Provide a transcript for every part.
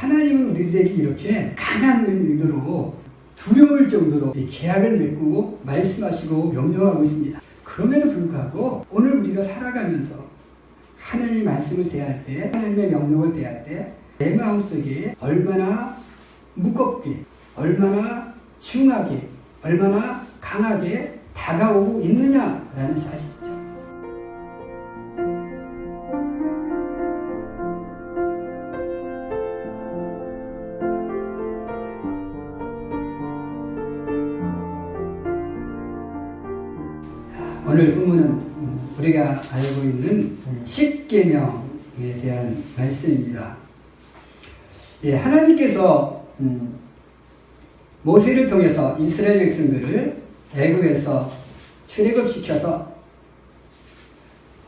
하나님은 우리들에게 이렇게 강한 의도로 두려울 정도로 이 계약을 맺고 말씀하시고 명령하고 있습니다. 그럼에도 불구하고 오늘 우리가 살아가면서 하나님의 말씀을 대할 때, 하나님의 명령을 대할 때, 내 마음속에 얼마나 무겁게, 얼마나 중하게, 얼마나 강하게 다가오고 있느냐라는 사실 십계명에 대한 말씀입니다. 예, 하나님께서 음, 모세를 통해서 이스라엘 백성들을 애굽에서 출애굽시켜서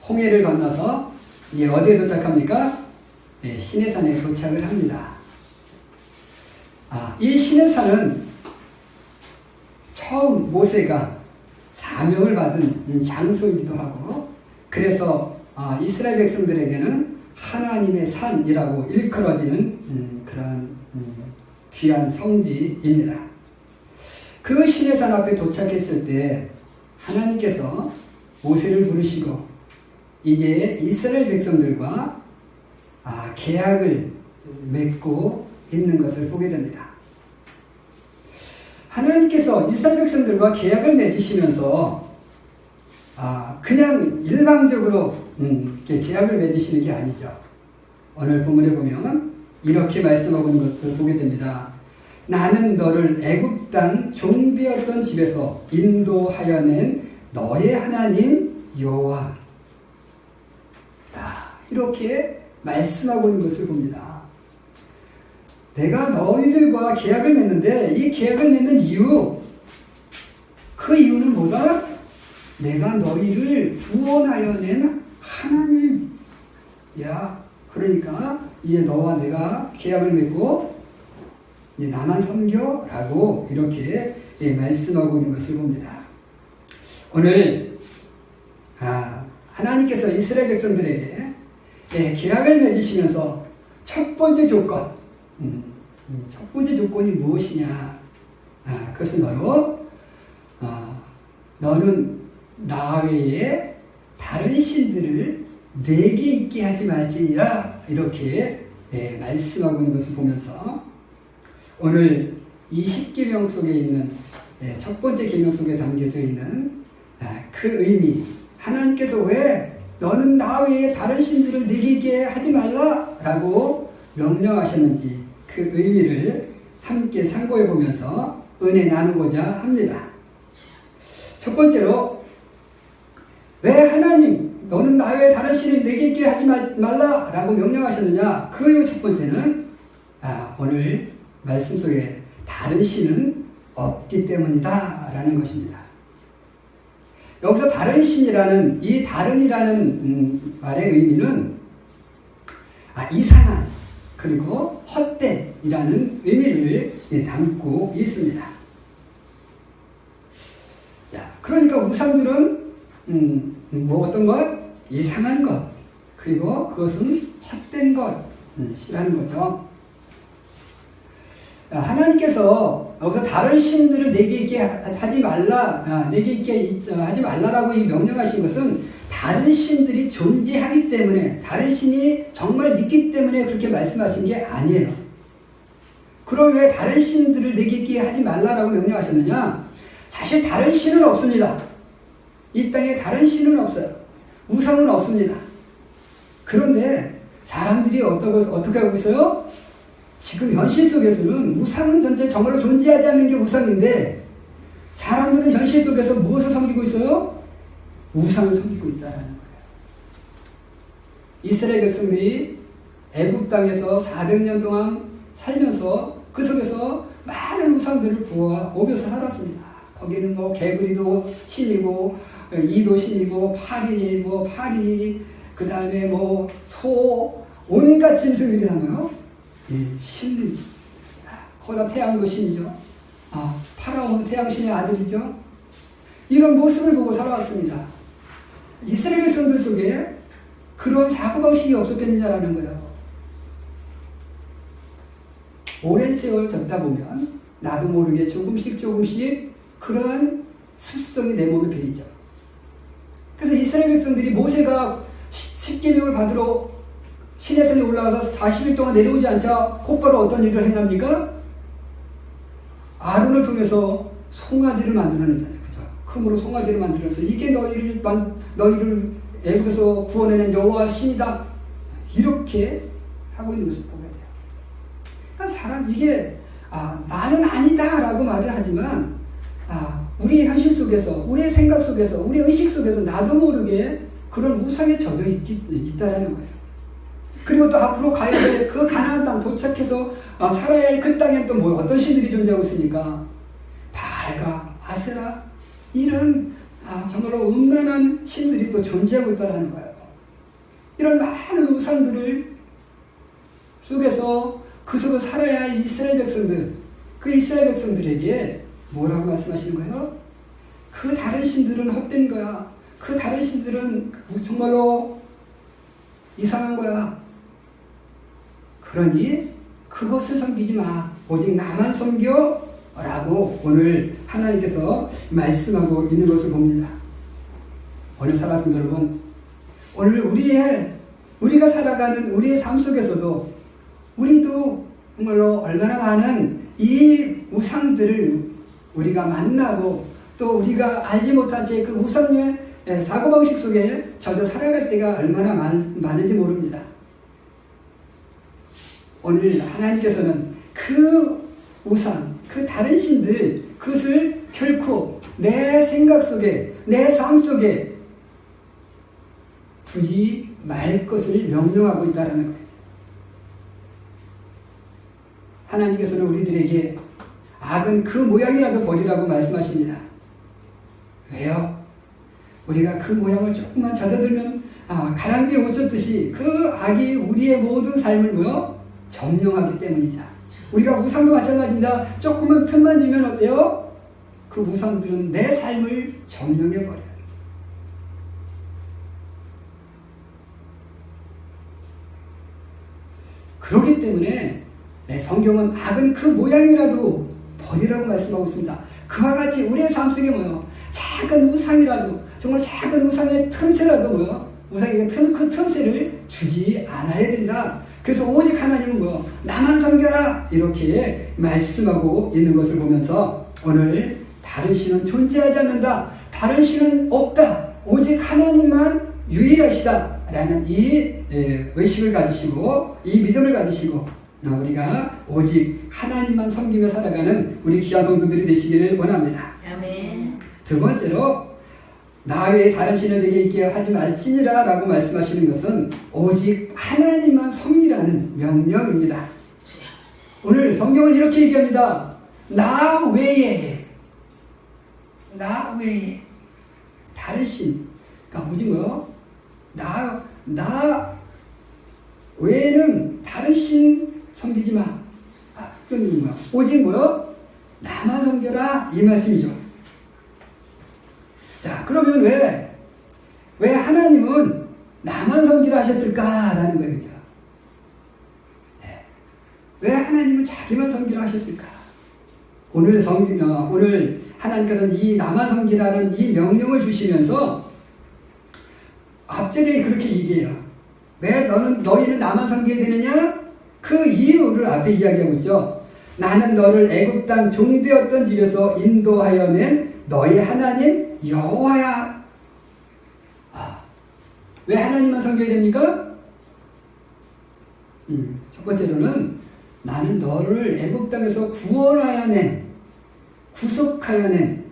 홍해를 건너서 이제 어디에 도착합니까? 예, 시내산에 도착을 합니다. 아, 이 시내산은 처음 모세가 사명을 받은 장소이기도 하고 그래서 아, 이스라엘 백성들에게는 하나님의 산이라고 일컬어지는 음, 그런 음, 귀한 성지입니다. 그 시내산 앞에 도착했을 때 하나님께서 모세를 부르시고 이제 이스라엘 백성들과 아, 계약을 맺고 있는 것을 보게 됩니다. 하나님께서 이스라엘 백성들과 계약을 맺으시면서 아, 그냥 일방적으로 음, 계약을 맺으시는 게 아니죠. 오늘 본문에 보면 이렇게 말씀하고 있는 것을 보게 됩니다. 나는 너를 애굽 땅 종되었던 집에서 인도하여 낸 너의 하나님 여호와 이렇게 말씀하고 있는 것을 봅니다. 내가 너희들과 계약을 맺는데 이 계약을 맺는 이유 그 이유는 뭐다? 내가 너희를 구원하여 낸 하나님. 야, 그러니까 이제 너와 내가 계약을 맺고 이제 나만 섬겨라고 이렇게 예, 말씀하고 있는 것을 봅니다. 오늘 아, 하나님께서 이스라엘 백성들에게 예, 계약을 맺으시면서 첫 번째 조건, 음, 첫 번째 조건이 무엇이냐? 아, 그것은 바로 어, 너는 나 외에 다른 신들을 내게 있게 하지 말지니라. 이렇게 예, 말씀하고 있는 것을 보면서 오늘 이 십계명 속에 있는 예, 첫 번째 계명 속에 담겨져 있는 아, 그 의미. 하나님께서 왜 너는 나 외에 다른 신들을 내게 있게 하지 말라라고 명령하셨는지 그 의미를 함께 상고해 보면서 은혜 나누고자 합니다. 첫 번째로 왜 하나님 너는 나 외에 다른 신을 내게 있게 하지 말라라고 명령하셨느냐? 그첫 번째는 아, 오늘 말씀 속에 다른 신은 없기 때문이다라는 것입니다. 여기서 다른 신이라는 이 다른이라는 음, 말의 의미는 아, 이상한 그리고 헛된이라는 의미를 담고 있습니다. 자, 그러니까 우상들은 음, 뭐 어떤 것? 이상한 것 그리고 그것은 헛된 것이라는 거죠. 하나님께서 여기서 다른 신들을 내게 있게 하지 말라, 아, 내게 있게 하지 말라라고 명령하신 것은 다른 신들이 존재하기 때문에, 다른 신이 정말 있기 때문에 그렇게 말씀하신 게 아니에요. 그럼 왜 다른 신들을 내게 있게 하지 말라라고 명령하셨느냐? 사실 다른 신은 없습니다. 이 땅에 다른 신은 없어요. 우상은 없습니다. 그런데 사람들이 어떻게 하고 있어요? 지금 현실 속에서는 우상은 전체 정말로 존재하지 않는 게 우상인데 사람들은 현실 속에서 무엇을 섬기고 있어요? 우상을 섬기고 있다는 거예요. 이스라엘 백성들이 애굽 땅에서 400년 동안 살면서 그 속에서 많은 우상들을 부어 오면서 살았습니다. 거기는 뭐 개구리도 신이고 이도 신이고 파리 뭐 파리 그 다음에 뭐 소 온갖 짐승들이 나와요. 예, 신들. 거기다 태양도 신이죠. 아, 파라오는 태양신의 아들이죠. 이런 모습을 보고 살아왔습니다. 이스라엘 백성들 속에 그런 사고 방식이 없었겠느냐라는 거예요. 오랜 세월 걷다 보면 나도 모르게 조금씩 조금씩 그러한 습성이 내 몸에 배이죠. 그래서 이스라엘 백성들이 모세가 십계명을 받으러 시내산에 올라가서 40일 동안 내려오지 않자 곧바로 어떤 일을 했답니까? 아론을 통해서 송아지를 만들어내잖아요. 그죠? 금으로 송아지를 만들어서 이게 너희를 만, 너희를 애굽에서 구원해낸 여호와 신이다. 이렇게 하고 있는 것을 보게 돼요. 그러니까 사람 이게 아, 나는 아니다라고 말을 하지만 아, 우리의 현실 속에서, 우리의 생각 속에서, 우리의 의식 속에서 나도 모르게 그런 우상에 젖어 있, 있다라는 거예요. 그리고 또 앞으로 가야 될 그 가나안 땅 도착해서 아, 살아야 할 그 땅에 또 뭐 어떤 신들이 존재하고 있으니까 발가, 아세라 이런 아, 정말로 음란한 신들이 또 존재하고 있다는 거예요. 이런 많은 우상들을 속에서 그 속에 살아야 할 이스라엘 백성들, 그 이스라엘 백성들에게 뭐라고 말씀하시는 거예요? 그 다른 신들은 헛된 거야. 그 다른 신들은 정말로 이상한 거야. 그러니 그것을 섬기지 마. 오직 나만 섬겨. 라고 오늘 하나님께서 말씀하고 있는 것을 봅니다. 오늘 살아가는 여러분, 오늘 우리의, 우리가 살아가는 우리의 삶 속에서도 우리도 정말로 얼마나 많은 이 우상들을 우리가 만나고 또 우리가 알지 못한 채 그 우상의 사고방식 속에 젖어 살아갈 때가 얼마나 많, 많은지 모릅니다. 오늘 하나님께서는 그 우상, 그 다른 신들, 그것을 결코 내 생각 속에, 내 삶 속에 두지 말 것을 명령하고 있다는 거예요. 하나님께서는 우리들에게 악은 그 모양이라도 버리라고 말씀하십니다. 왜요? 우리가 그 모양을 조금만 젖어들면 아, 가랑비에 옷 젖듯이 그 악이 우리의 모든 삶을 뭐요? 점령하기 때문이죠. 우리가 우상도 마찬가지입니다. 조금만 틈만 주면 어때요? 그 우상들은 내 삶을 점령해버려요. 그렇기 때문에 네, 성경은 악은 그 모양이라도 버리라고 말씀하고 있습니다. 그와 같이 우리의 삶 속에 뭐요? 작은 우상이라도, 정말 작은 우상의 틈새라도 뭐요? 우상의 틈, 그 틈새를 주지 않아야 된다. 그래서 오직 하나님은 뭐요? 나만 섬겨라! 이렇게 말씀하고 있는 것을 보면서 오늘 다른 신은 존재하지 않는다. 다른 신은 없다. 오직 하나님만 유일하시다. 라는 이 의식을 가지시고, 이 믿음을 가지시고, 우리가 오직 하나님만 섬기며 살아가는 우리 귀한 성도들이 되시기를 원합니다. 두 번째로 나 외에 다른 신을 내게 있게 하지 말지니라 라고 말씀하시는 것은 오직 하나님만 섬기라는 명령입니다. 오늘 성경은 이렇게 얘기합니다. 나 외에 나 외에 다른 신 그러니까 오직 뭐요? 나, 나 외에는 다른 신 섬기지 마. 아, 그건 뭐야? 오직 뭐요? 나만 섬겨라. 이 말씀이죠. 자, 그러면 왜, 왜 하나님은 나만 섬기라 하셨을까라는. 그죠? 네. 왜 하나님은 자기만 섬기라 하셨을까? 오늘 섬기, 어, 오늘 하나님께서는 이 나만 섬기라는 이 명령을 주시면서 앞전에 그렇게 얘기해요. 왜 너는, 너희는 나만 섬겨야 되느냐? 그 이유를 앞에 이야기하고 있죠. 나는 너를 애굽 땅 종되었던 집에서 인도하여 낸 너희 하나님 여호와야. 아, 왜 하나님만 섬겨야 됩니까? 음, 첫 번째로는 나는 너를 애굽 땅에서 구원하여 낸 구속하여 낸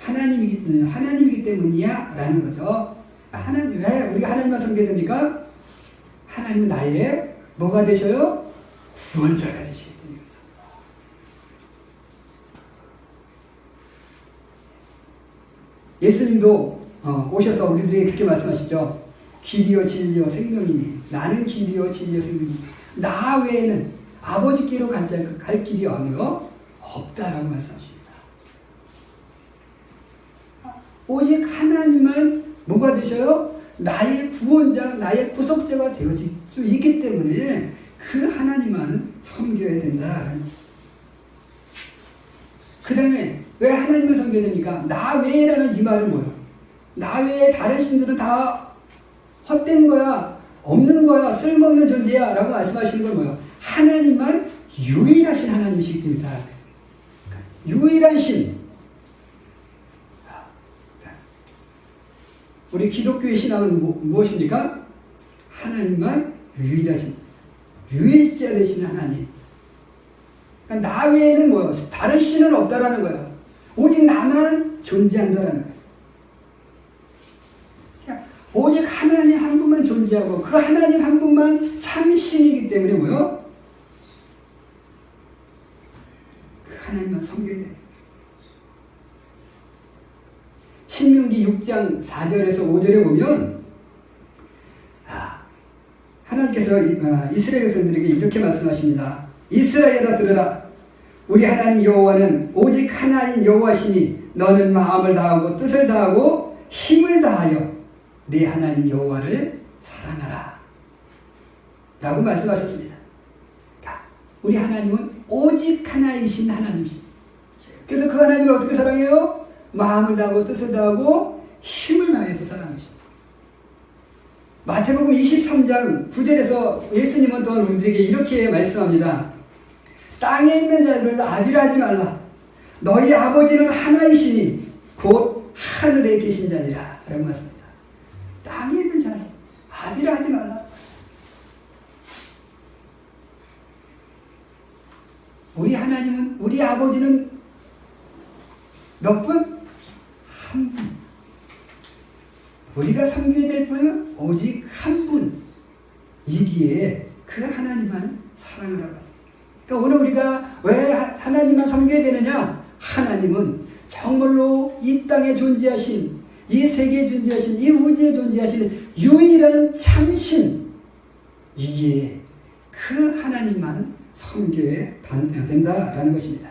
하나님이기, 하나님이기 때문이야라는 거죠. 하나님 왜 우리가 하나님만 섬겨야 됩니까? 하나님은 나의 뭐가 되셔요? 구원자가 되시기 때문이겠 예수님도 어, 오셔서 우리들에게 그렇게 말씀하시죠. 길이요 진리요 생명이니 나는 길이요 진리요 생명이니 나 외에는 아버지께로 갈 길이 아니요 없다라고 말씀하십니다. 오직 하나님만 뭐가 되셔요? 나의 구원자, 나의 구속자가 되어질 수 있기 때문에 그 하나님만 섬겨야 된다. 그 다음에 왜 하나님을 섬겨야 됩니까? 나 외에라는 이 말은 뭐예요? 나 외에 다른 신들은 다 헛된 거야, 없는 거야, 쓸모없는 존재야 라고 말씀하시는 건 뭐예요? 하나님만 유일하신 하나님이시기 때문이다. 유일한 신. 우리 기독교의 신앙은 뭐- 무엇입니까? 하나님만 유일하신, 유일자 되신 하나님. 그러니까 나 외에는 뭐예요? 다른 신은 없다라는 거예요. 오직 나만 존재한다라는 거예요. 오직 하나님 한 분만 존재하고 그 하나님 한 분만 참신이기 때문에 뭐요? 그 하나님만 섬겨야 돼요. 신명기 6장 4절에서 5절에 보면 아, 하나님께서 이- 아, 이스라엘 백성들에게 이렇게 말씀하십니다. 이스라엘아 들으라. 우리 하나님 여호와는 오직 하나인 여호와시니 너는 마음을 다하고 뜻을 다하고 힘을 다하여 내 하나님 여호와를 사랑하라. 라고 말씀하셨습니다. 자, 우리 하나님은 오직 하나이신 하나님이십니다. 그래서 그 하나님을 어떻게 사랑해요? 마음을 다하고 뜻을 다하고 힘을 다해서 사랑하십니다. 마태복음 23장 9절에서 예수님은 또한 우리들에게 이렇게 말씀합니다. 땅에 있는 자들을 아비라하지 말라. 너희 아버지는 하나이시니 곧 하늘에 계신 자니라. 라고 말씀합니다. 땅에 있는 자를 아비라하지 말라. 우리 하나님은 우리 아버지는 몇 분? 한 분. 우리가 섬겨야 될 분은 오직 한 분이기에 그 하나님만 사랑하라고. 그러니까 오늘 우리가 왜 하- 하나님만 섬겨야 되느냐? 하나님은 정말로 이 땅에 존재하신, 이 세계에 존재하신, 이 우주에 존재하신 유일한 참신이기에 그 하나님만 섬겨야 단- 된다라는 것입니다.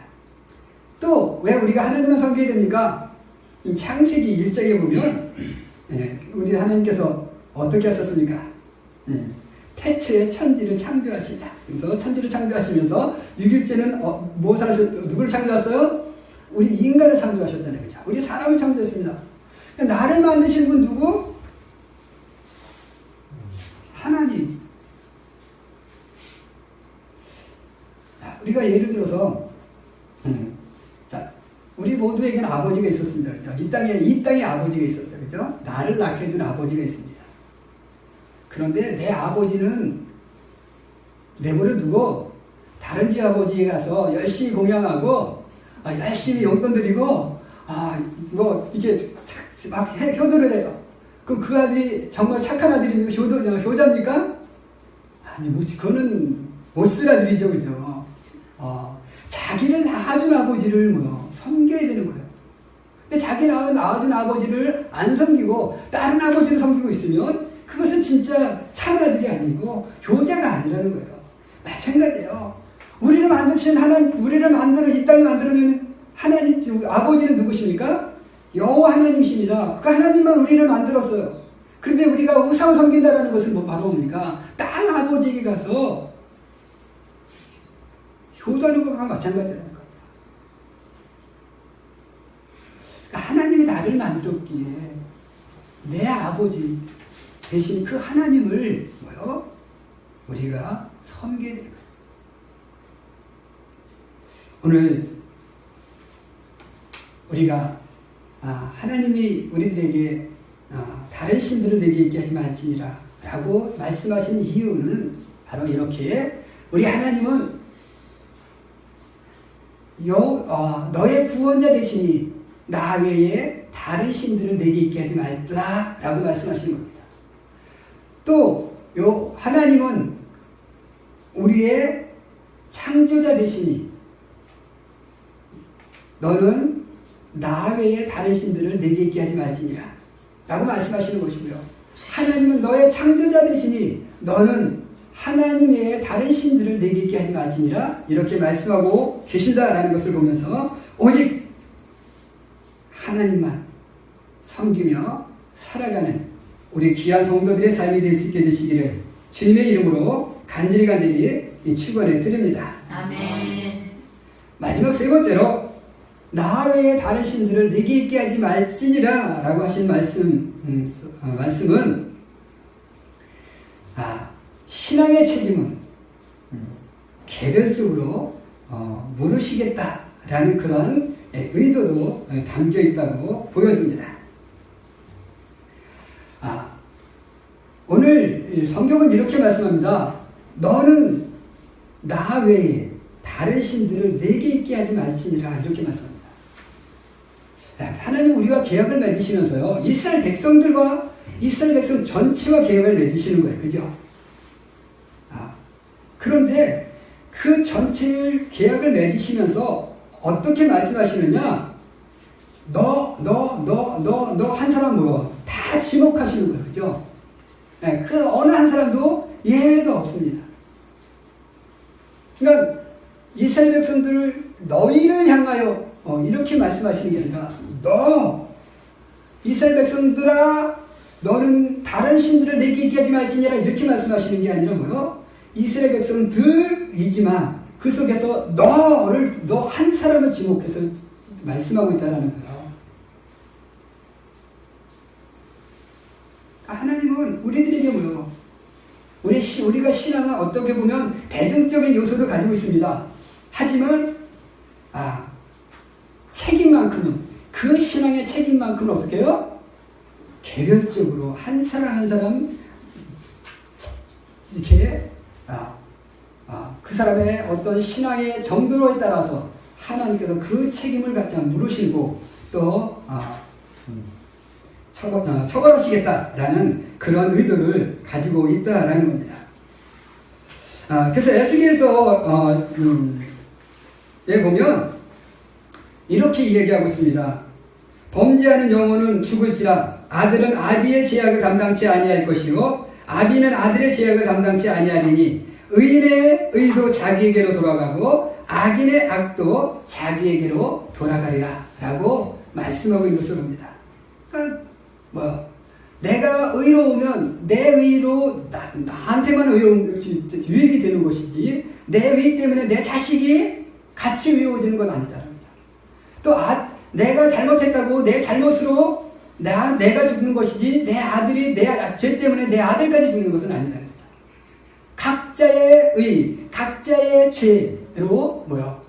또 왜 우리가 하나님만 섬겨야 됩니까? 이 창세기 1장에 보면 예, 우리 하나님께서 어떻게 하셨습니까? 예, 태초에 천지를 창조하시냐. 그래서 천지를 창조하시면서 6일째는 어, 무엇을 하셨, 누구를 창조했어요? 우리 인간을 창조하셨잖아요. 그죠? 우리 사람을 창조했습니다. 나를 만드신 분 누구? 하나님. 자, 우리가 예를 들어서, 음, 자, 우리 모두에게는 아버지가 있었습니다. 그죠? 이 땅에, 이 땅에 아버지가 있었어요. 그죠? 나를 낳게 준 아버지가 있습니다. 그런데 내 아버지는 내버려 두고 다른 집 아버지에 가서 열심히 공양하고 아, 열심히 용돈 드리고 아, 뭐 이렇게 막 해, 효도를 해요. 그럼 그 아들이 정말 착한 아들입니까? 효도, 효자입니까? 아니, 뭐, 그거는 못쓸 아들이죠, 그죠? 어, 자기를 낳아준 아버지를 뭐, 섬겨야 되는 거예요. 근데 자기 낳은, 아버지를 안 섬기고 다른 아버지를 섬기고 있으면 그것은 진짜 참 아들이 아니고 효자가 아니라는 거예요. 마찬가지예요. 우리를 만드신 하나님, 우리를 만들어 이 땅에 만들어내는 하나님 아버지는 누구십니까? 여호와 하나님이십니다. 그 하나님만 우리를 만들었어요. 그런데 우리가 우상 섬긴다라는 것은 뭐 바로 뭡니까? 땅 아버지에게 가서 효도하는 것과 마찬가지라는 거죠. 그러니까 하나님이 나를 만들었기에 내 아버지 대신 그 하나님을 뭐요? 우리가 돼요. 오늘 우리가 아, 하나님이 우리들에게 아, 다른 신들을 내게 있게 하지 말지니라 라고 말씀하신 이유는 바로 이렇게 우리 하나님은 여, 어, 너의 구원자 되시니 나 외에 다른 신들을 내게 있게 하지 말라 라고 말씀하시는 겁니다. 또, 요, 하나님은 우리의 창조자 되시니 너는 나 외에 다른 신들을 내게 있게 하지 말지니라 라고 말씀하시는 것이고요. 하나님은 너의 창조자 되시니 너는 하나님 외에 다른 신들을 내게 있게 하지 말지니라 이렇게 말씀하고 계신다라는 것을 보면서 오직 하나님만 섬기며 살아가는 우리 귀한 성도들의 삶이 될 수 있게 되시기를 주님의 이름으로 간절히 간절히 축원해 드립니다. 아멘. 마지막 세 번째로 나 외에 다른 신들을 내게 있게 하지 말지니라 라고 하신 말씀, 음, 어, 말씀은 아, 신앙의 책임은 음, 개별적으로 어, 물으시겠다라는 그런 예, 의도도 예, 담겨 있다고 보여집니다. 아, 오늘 성경은 이렇게 말씀합니다. 너는 나 외에 다른 신들을 내게 있게 하지 말지니라 이렇게 말씀합니다. 하나님 우리와 계약을 맺으시면서요 이스라엘 백성들과 이스라엘 백성 전체와 계약을 맺으시는 거예요, 그죠? 아, 그런데 그 전체를 계약을 맺으시면서 어떻게 말씀하시느냐? 너, 너, 너, 너, 너 한 사람 뭐, 다 지목하시는 거예요. 그죠? 네, 그 어느 한 사람도 예외가 없습니다. 그러니까 이스라엘 백성들을 너희를 향하여 어, 이렇게 말씀하시는 게 아니라 너 이스라엘 백성들아 너는 다른 신들을 내게 있게 하지 말지니라 이렇게 말씀하시는 게 아니라 뭐요? 이스라엘 백성들이지만 그 속에서 너를 너 한 사람을 지목해서 말씀하고 있다는 거예요. 아, 하나님은 우리들에게 뭐요? 우리 시, 우리가 신앙은 어떻게 보면 대중적인 요소를 가지고 있습니다. 하지만 아 책임만큼은 그 신앙의 책임만큼은 어떻게 해요? 개별적으로 한 사람 한 사람 이렇게 아, 아, 그 사람의 어떤 신앙의 정도에 따라서 하나님께서 그 책임을 갖지 물으시고 또 아, 음, 처벌, 아, 처벌하시겠다라는 그런 의도를 가지고 있다라는 겁니다. 아, 그래서 에스겔에서 어, 음, 에 보면 이렇게 이야기하고 있습니다. 범죄하는 영혼은 죽을지라 아들은 아비의 제약을 감당치 아니할 것이요 아비는 아들의 제약을 감당치 아니하리니 의인의 의도 자기에게로 돌아가고 악인의 악도 자기에게로 돌아가리라 라고 말씀하고 있는 것을 봅니다. 그러니까 뭐 내가 의로우면 내 의도 나, 나한테만 의로운 것이 유익이 되는 것이지 내 의 때문에 내 자식이 같이 의로워지는 건 아니다라는 거죠. 또 아, 내가 잘못했다고 내 잘못으로 나, 내가 죽는 것이지 내 아들이 내 죄 때문에 내 아들까지 죽는 것은 아니라는 거죠. 각자의 의, 각자의 죄로 뭐요?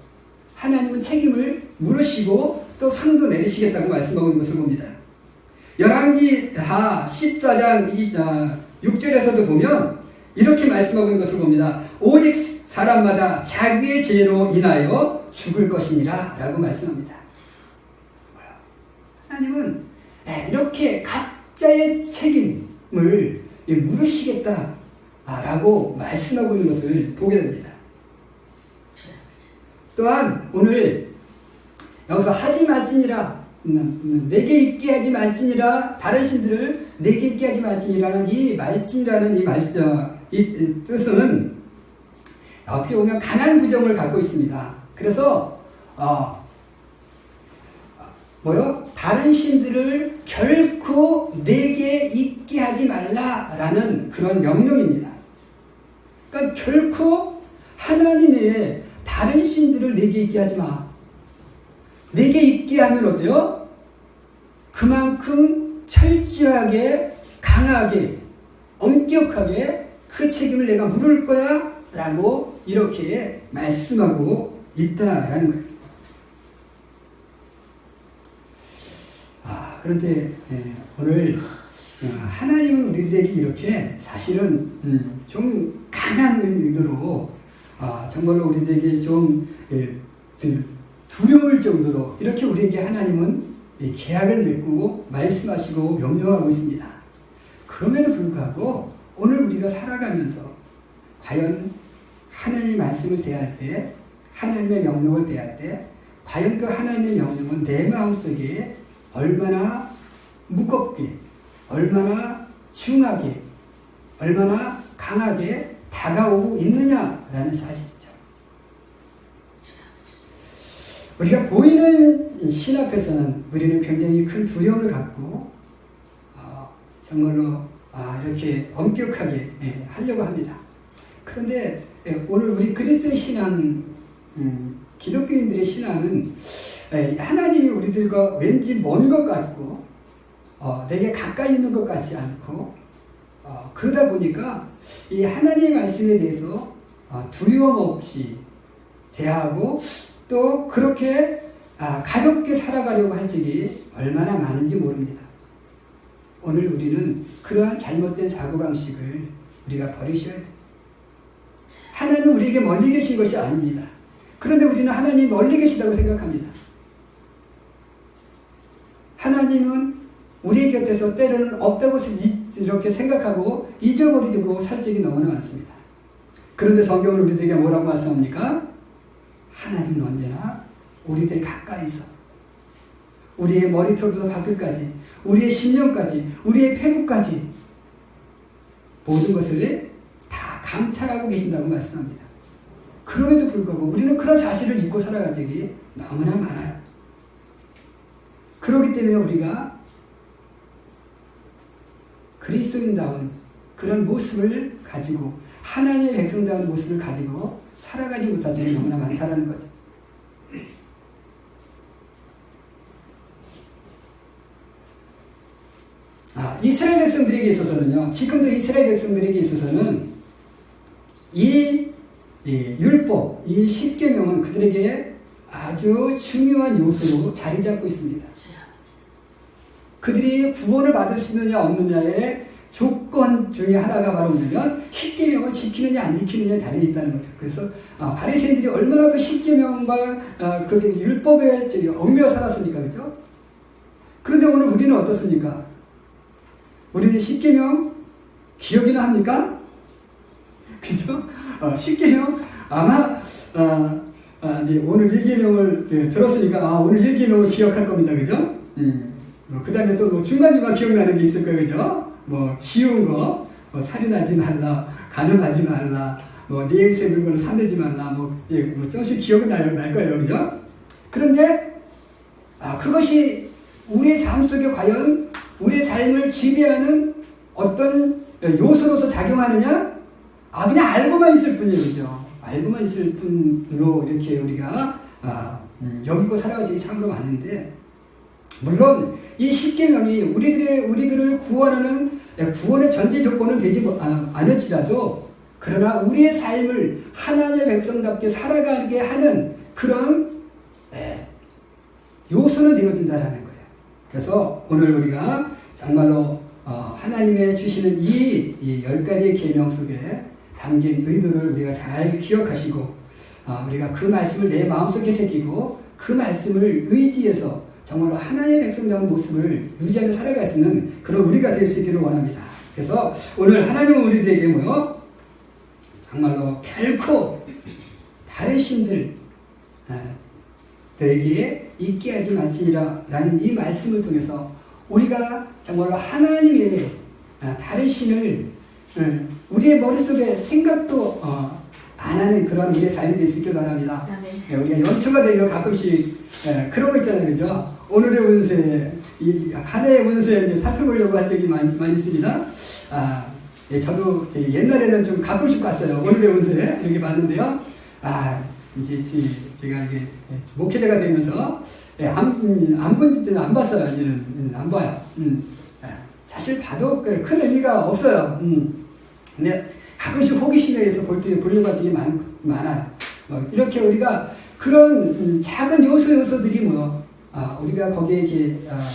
하나님은 책임을 물으시고 또 상도 내리시겠다고 말씀하고 있는 것을 봅니다. 열왕기 하 14장 6절에서도 보면 이렇게 말씀하고 있는 것을 봅니다. 오직 사람마다 자기의 죄로 인하여 죽을 것이니라 라고 말씀합니다. 하나님은 네, 이렇게 각자의 책임을 물으시겠다 라고 말씀하고 있는 것을 보게 됩니다. 또한 오늘 여기서 하지 말지니라 내게 있게 하지 말지니라 다른 신들을 내게 있게 하지 말지니라는 이 말지라는 이 말씀 이 뜻은 어떻게 보면 강한 부정을 갖고 있습니다. 그래서 어, 뭐요? 다른 신들을 결코 내게 있게 하지 말라라는 그런 명령입니다. 그러니까 결코 하나님의 다른 신들을 내게 있게 하지 마. 내게 있게 하면 어때요? 그만큼 철저하게, 강하게, 엄격하게 그 책임을 내가 물을 거야 라고 이렇게 말씀하고 있다라는 거예요. 아, 그런데 예, 오늘 어, 하나님은 우리들에게 이렇게 사실은 음, 좀 강한 의도로 아, 정말로 우리들에게 좀 예, 두려울 정도로 이렇게 우리에게 하나님은 계약을 맺고 말씀하시고 명령하고 있습니다. 그럼에도 불구하고 오늘 우리가 살아가면서 과연 하나님의 말씀을 대할 때, 하나님의 명령을 대할 때, 과연 그 하나님의 명령은 내 마음속에 얼마나 무겁게, 얼마나 중하게, 얼마나 강하게 다가오고 있느냐라는 사실이죠. 우리가 보이는 신 앞에서는 우리는 굉장히 큰 두려움을 갖고 어, 정말로 아, 이렇게 엄격하게 예, 하려고 합니다. 그런데 예, 오늘 우리 그리스도의 신앙 음, 기독교인들의 신앙은 에, 하나님이 우리들과 왠지 먼 것 같고 어, 되게 가까이 있는 것 같지 않고 어, 그러다 보니까 이 하나님의 말씀에 대해서 어, 두려움 없이 대하고 또 그렇게 아, 가볍게 살아가려고 할 적이 얼마나 많은지 모릅니다. 오늘 우리는 그러한 잘못된 사고방식을 우리가 버리셔야 돼요. 하나님 우리에게 멀리 계신 것이 아닙니다. 그런데 우리는 하나님 멀리 계시다고 생각합니다. 하나님은 우리 곁에서 때로는 없다고 이렇게 생각하고 잊어버리고 살 적이 너무나 많습니다. 그런데 성경은 우리들에게 뭐라고 말씀합니까? 하나님은 언제나 우리들 가까이서 우리의 머리털부터 발끝까지 우리의 심령까지 우리의 폐부까지 모든 것을 다 감찰하고 계신다고 말씀합니다. 그럼에도 불구하고 우리는 그런 사실을 잊고 살아갈 적이 너무나 많아요. 그렇기 때문에 우리가 그리스도인다운 그런 모습을 가지고 하나님의 백성다운 모습을 가지고 살아가지 못한 적이 너무나 많다는 거죠. 아, 이스라엘 백성들에게 있어서는요, 지금도 이스라엘 백성들에게 있어서는 이, 이 율법, 이 십계명은 그들에게 아주 중요한 요소로 자리 잡고 있습니다. 그들이 구원을 받을 수 있느냐 없느냐의 조건 중에 하나가 바로 뭐냐면 십계명을 지키느냐 안 지키느냐에 달려 있다는 거죠. 그래서 아, 바리새인들이 얼마나 그 십계명과 아, 그 율법에 얽매여 살았습니까, 그죠? 그런데 오늘 우리는 어떻습니까? 우리는 십계명 기억이나 합니까? 그죠? 어, 십계명 아마 어, 아, 이제 오늘 일계명을 예, 들었으니까 아, 오늘 일계명을 기억할 겁니다, 그죠? 음. 뭐, 그 다음에 또뭐 중간중간 기억나는 게 있을 거예요, 그죠? 뭐, 쉬운 거, 뭐, 살인하지 말라, 가늠하지 말라, 뭐, 내 일세 물건을 탐내지 말라, 뭐, 예, 뭐, 조금씩 기억은 날, 날 거예요, 그죠? 그런데, 아, 그것이 우리의 삶 속에 과연 우리의 삶을 지배하는 어떤 요소로서 작용하느냐? 아, 그냥 알고만 있을 뿐이에요, 그죠? 알고만 있을 뿐으로 이렇게 우리가, 아, 음, 여기고 살아가지 참으로 많은데, 물론 이 십계명이 우리들의 우리들을 구원하는 구원의 전제 조건은 되지 뭐, 아, 않을지라도 그러나 우리의 삶을 하나님의 백성답게 살아가게 하는 그런 에, 요소는 되어진다라는 거예요. 그래서 오늘 우리가 정말로 어, 하나님의 주시는 이 열 가지의 계명 속에 담긴 의도를 우리가 잘 기억하시고 어, 우리가 그 말씀을 내 마음속에 새기고 그 말씀을 의지해서 정말로 하나님의 백성다운 모습을 유지하며 살아갈 수 있는 그런 우리가 될 수 있기를 원합니다. 그래서 오늘 하나님은 우리들에게 뭐요? 정말로 결코 다른 신들 들에게 있게 하지 말지니라 라는 이 말씀을 통해서 우리가 정말로 하나님의 다른 신을 우리의 머릿속에 생각도 어, 안 하는 그런 우리의 삶이 될 수 있길 바랍니다. 네, 우리가 연초가 되면 가끔씩 예, 그런 거 있잖아요, 그죠? 오늘의 운세, 이 한 해의 운세 살펴보려고 한 적이 많이, 많이 있습니다. 아, 예, 저도 옛날에는 좀 가끔씩 봤어요. 오늘의 운세 이렇게 봤는데요. 아, 이제 제가 이게 목회자가 되면서 예, 안, 음, 안본 때는 안 봤어요. 이제는 음, 안 봐요. 음, 예, 사실 봐도 큰 의미가 없어요. 음, 근데 가끔씩 호기심에 의해서 볼때 보려고 할 적이 많, 많아요. 뭐 이렇게 우리가 그런 음, 작은 요소 요소들이 뭐 아, 우리가 거기에 이렇게 아,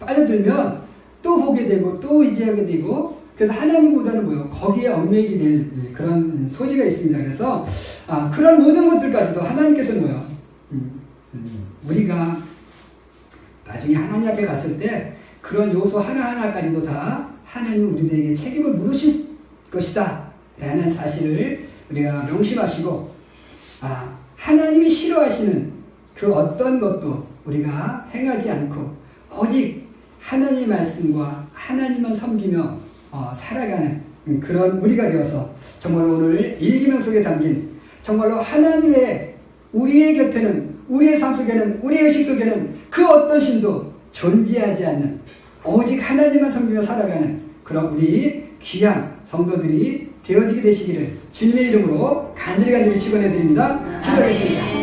빠져들면 또 보게 되고 또 의지하게 되고 그래서 하나님보다는 뭐요 거기에 얽매이게 될 그런 소지가 있습니다. 그래서 아, 그런 모든 것들까지도 하나님께서는 뭐요 음, 음, 우리가 나중에 하나님 앞에 갔을 때 그런 요소 하나 하나까지도 다 하나님 우리들에게 책임을 물으실 것이다 라는 사실을 우리가 명심하시고 아, 하나님이 싫어하시는 그 어떤 것도 우리가 행하지 않고 오직 하나님 말씀과 하나님만 섬기며 어, 살아가는 그런 우리가 되어서 정말 오늘 일기명 속에 담긴 정말로 하나님의 우리의 곁에는 우리의 삶 속에는 우리의 의식 속에는 그 어떤 신도 존재하지 않는 오직 하나님만 섬기며 살아가는 그런 우리 귀한 성도들이 되어지게 되시기를 주님의 이름으로 간절히 간절히 축원해 드립니다. 기도하겠습니다.